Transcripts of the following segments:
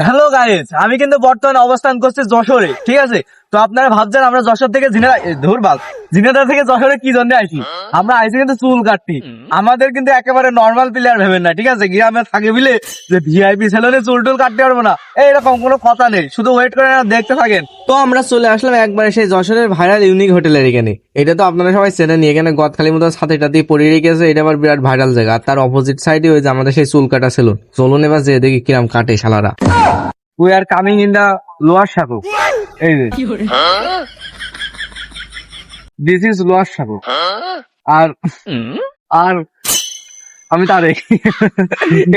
Hello guys আমি কিন্তু বর্তমানে অবস্থান করছি যশোরে ঠিক আছে? তো আপনারা ভাবছেন আমরা যশোর থেকে ঝিনা ধুরবাল ঝিনাদা থেকে যশোরে কি জন্য আইছি? আমরা আইছি কিন্তু চুল কাটতি। আমাদের কিন্তু একেবারে নর্মাল প্লেয়ার ভেবেন না ঠিক আছে? গ্রামে থাকে বিলে যে ভিআইপি সেলুনে চুল টুল কাটতে পারব না। এইরকম কোনো কথা নেই শুধু ওয়েট করে না দেখতে থাকেন। তো আমরা চলে আসলাম একবারে সেই যশোরের ভাইরাল ইউনিক হোটেলের এখানে। এটা তো আপনারা সবাই চেনেন এখানে গদখালির মতো সাথে এটা দিয়ে পড়ে রেখেছে এটা আবার বিরাট ভাইরাল জায়গা। আর তার অপোজিট সাইডে ওই যে আমাদের সেই চুল কাটা সেলুন চলুন এবার যে দেখি কিরাম কাটে শালারা। We are coming in the lower Saku এই যে। দিস ইজ লোয়ার সাকু আর আর আমি তারেক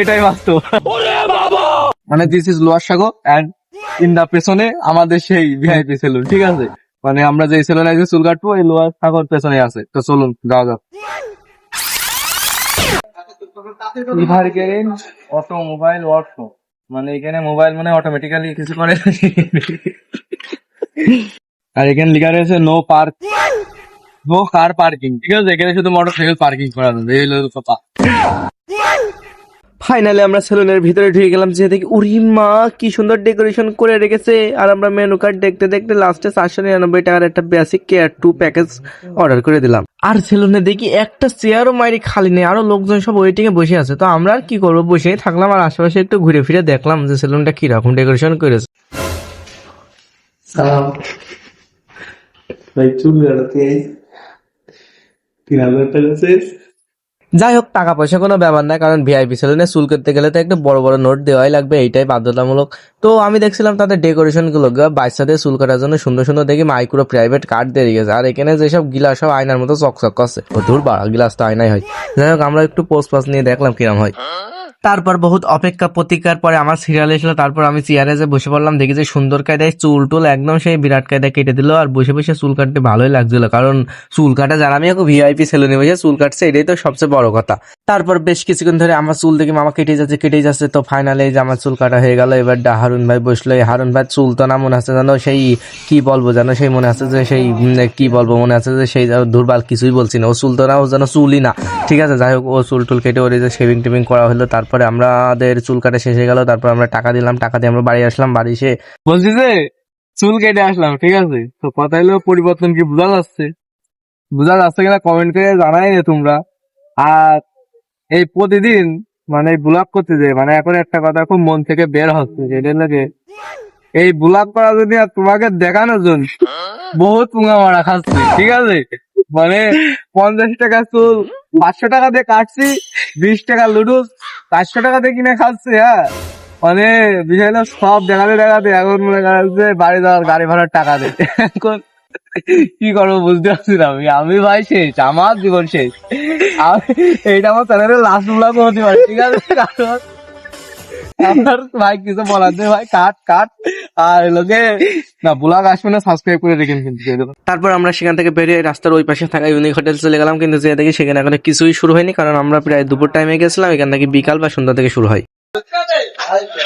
এটাই বাস্তব। মানে this is lower Sago and in the পেছনে আমাদের সেই ভিআইপি সেলুন ঠিক আছে? মানে আমরা যে সেলুনে আজকে চুল কাটবো এই লোয়ার সাগর পেছনে আছে। তো চলুন যাওয়া যাক। ইভারগেরিন অটোমোবাইল ওয়ার্কশপ মানে এখানে মোবাইল মানে অটোমেটিক্যালি কিছু করে আর এখানে লেখা রয়েছে no park no car parking ঠিক আছে, এখানে শুধু মোটরসাইকেল পার্কিং করা যাবে এই হলো কথা। ফাইনালি আমরা সেলুনের ভিতরে ঢুকে গেলাম, যে দেখি, উরি মা, কি সুন্দর ডেকোরেশন করে রেখেছে। আর আমরা মেনু কার্ড দেখতে দেখতে লাস্টে চারশো নিরানব্বই টাকার একটা basic care two package order করে দিলাম। আর সেলুনে দেখি, একটা চেয়ারও মাইরি খালি নেই, আরও লোকজন সব ওয়েটিং এ বসে আছে। তো আমরা আর কি করব? বসেই থাকলাম আর আশেপাশে একটু ঘুরে ফিরে দেখলাম যে সেলুনটা কীরকম ডেকোরেশন করেছে। তিন হাজার টাকা যাই হোক টাকা পয়সা কোনো ব্যাপার না, কারণ ভিআইপি সেলুনে চুল করতে গেলে তো একটা বড় বড় নোট দেওয়াই লাগবে, এইটাই বাধ্যতামূলক। তো আমি দেখছিলাম তাদের ডেকোরেশনগুলো বাচ্চাদের চুল কাটার জন্য সুন্দর সুন্দর দেখি মাইক্রো প্রাইভেট কার্ড দিয়ে গেছে। আর এখানে যেসব গিলাস সব আয়নার মতো চকচক আছে। ও দূর বা গিলাস তো আয়নাই হয়। যাই হোক, আমরা একটু পোস্ট পাস নিয়ে দেখলাম কিরম হয়। তারপর বহুত অপেক্ষা প্রতিকার, পরে আমার সিরিয়াল এসলো তারপর আমি চেয়ারে যে বসে পড়লাম, দেখি যে সুন্দর কায়দায় চুল টুল একদম সেই বিরাট কায়দায় কেটে দিল, আর বসে বসে চুল কাটতে ভালোই লাগছিল, কারণ চুল কাটা যারা, আমি এখন ভিআইপি সেলুনে বসে চুল কাটছে, এটাই তো সবচেয়ে বড় কথা। তারপর বেশ কিছুক্ষণ ধরে আমার চুল দেখি মামা কেটে যাচ্ছে কেটে যাচ্ছে, তো ফাইনালে যে আমার চুল কাটা হয়ে গেল, এবার ডা হারুন ভাই বসল, এই হারুন ভাই চুল তো না মনে আছে জানো সেই, কি বলব জানো সেই মনে আছে যে সেই কি বলব মনে আছে যে সেই দুর্বাল কিছুই বলছি না, ও চুল তো না, ও যেন চুলই না। ঠিক আছে, যাই হোক, ও চুল টুল কেটে ওর যে শেভিং টেভিং করা হলো, তারপরে আমাদের চুল কাটা শেষ হয়ে গেল, তারপর আমরা টাকা দিলাম, টাকা দিয়ে আমরা বাড়ি আসলাম, বাড়ি এসে বলছি যে, চুল কেটে আসলাম, ঠিক আছে? তো কথা হলো পরিবর্তন কি বোঝা যাচ্ছে? বোঝা যাচ্ছে কিনা কমেন্ট করে জানাই রে তোমরা। আর এই প্রতিদিন মানে ব্লগ করতে যে মানে এখন একটা কথা খুব মন থেকে বের হচ্ছে যেটা লাগে এই ব্লগ করা যদি আর তোমাকে দেখানোর জন্য বহুত পুঙা মারা খাচ্ছে, ঠিক আছে? মানে পঞ্চাশ টাকা চুল পাঁচশো টাকা দিয়ে কাটছি, বিশ টাকা লুডুস পাঁচশো টাকা দিয়ে কিনে খাচ্ছি হ্যাঁ। মানে বিশাল সব দেখাতে দেখাতে এখন মনে করছে বাড়ি যাওয়ার গাড়ি ভাড়ার টাকা দেয় এখন কি করব বুঝতে পারছি না আমি। আমি ভাই শেষ, আমার জীবন শেষ। এইটা আমার চ্যানেলের লাস্ট ব্লগ হতে পারে, ঠিক আছে? আমার ভাই কিছু বলার নেই ভাই কাট কাট। আর লোকে না ব্লগ আসবে না সাবস্ক্রাইব করে রেখেন কিন্তু তারপর আমরা সেখান থেকে বেরিয়ে রাস্তার ওই পাশে থাকা ইউনিক হোটেল চলে গেলাম কিন্তু যে দেখি সেখানে এখন কিছুই শুরু হয়নি কারণ আমরা প্রায় দুপুর টাইমে গেছিলাম এখান থেকে বিকাল বা সন্ধ্যা থেকে শুরু হয়।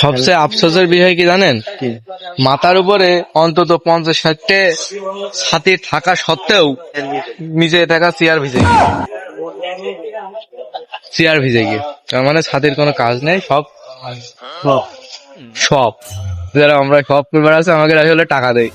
সবচেয়ে আফসোসের বিষয় কি জানেন? মাথার উপরে অন্তত পঞ্চাশ ষাটটে ছাতি থাকা সত্ত্বেও নিচে থাকা চেয়ার ভিজে গিয়ে। চেয়ার ভিজে গিয়ে। তার মানে ছাতির কোনো কাজ নেই সব সব যারা আমরা সব পরিবার আছে আমাকে আসলে টাকা দেয়।